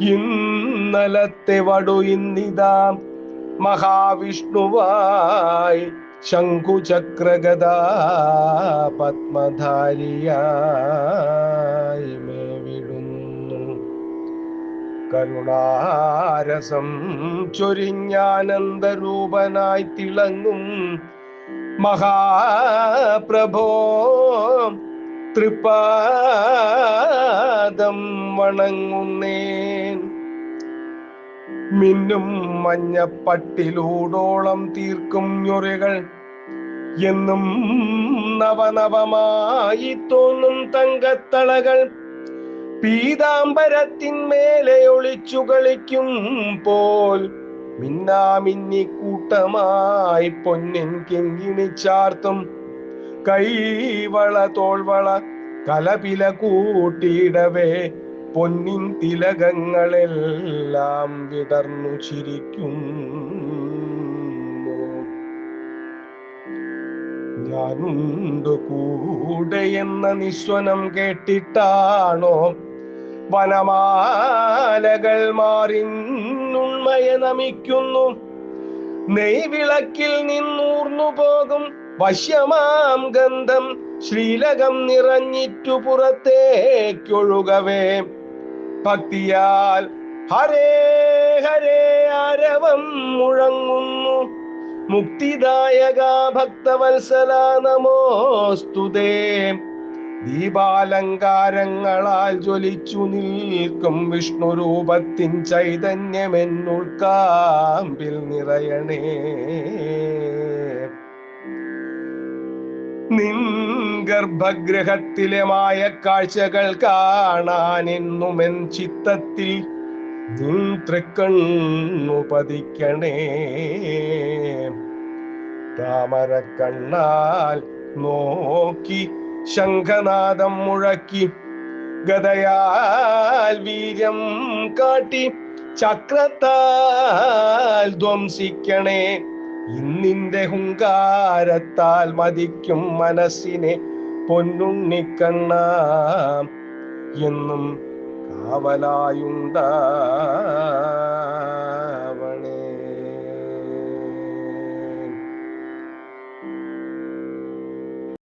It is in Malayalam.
ഇന്നലത്തെ വടു ഇന്നിതാ. മഹാവിഷ്ണുവായി ശംഖുചക്രഗത പത്മധാരിയായി മേവിടുന്നു. കരുണാരസം ചൊരിഞ്ഞാനന്ദരൂപനായി തിളങ്ങും മഹാപ്രഭോ തൃപാദം വണങ്ങുന്നേൻ. മിന്നും മഞ്ഞപ്പട്ടിലൂടോളം തീർക്കും ഞൊറികൾ. എന്നും നവനവമായി തോന്നും തങ്കത്തളകൾ. പീതാംബരത്തിന്മേലെ ഒളിച്ചു കളിക്കും പോൽ. മിന്നാമിന്നി കൂട്ടമായി പൊന്നിൻ കിങ്ങിണി ചാർത്തും. കൈവള തോൾവള കലപില കൂട്ടിയിടവേ പൊന്നിൻ തിലകങ്ങളെല്ലാം വിടർന്നു ചിരിക്കും ഞാനുണ്ടു കൂടെ എന്ന നിസ്വനം കേട്ടിട്ടാണോ? വനമാലകൾ മാറിന്നുണ്മയെ നമിക്കുന്നു. നെയ്വിളക്കിൽ നിന്നൂർന്നു പോകും വശ്യമാം ഗന്ധം ശ്രീലകം നിറഞ്ഞിറ്റു പുറത്തേക്കൊഴുകവേ. ഭക്തിയാൽ ഹരേ ഹരേ ആരവം മുഴങ്ങുന്നു. മുക്തിദായക ഭക്തവത്സല നമോസ്തുതേ. ദീപാലങ്കാരങ്ങളാൽ ജ്വലിച്ചു നിൽക്കും വിഷ്ണു രൂപത്തിൻ ചൈതന്യമെന്നുൾക്കാമ്പിൽ നിറയണേ. നിൻ ഗർഭഗൃഹത്തിലെ മായ കാഴ്ചകൾ കാണാൻ എന്നുമെൻ ചിത്തത്തിൽ നിൻ പതിക്കണേ താമരക്കണ്ണാൽ നോക്കി ശംഖനാദം മുഴക്കി ഗതയാൽ വീര്യം കാട്ടി ചക്രത്താൽ ധ്വംസിക്കണേ. ഇന്നിന്റെ ഹുങ്കാരത്താൽ മതിക്കും മനസ്സിനെ പൊന്നുണ്ണിക്കണ്ണ എന്നും കാവലായുണ്ടാവണേ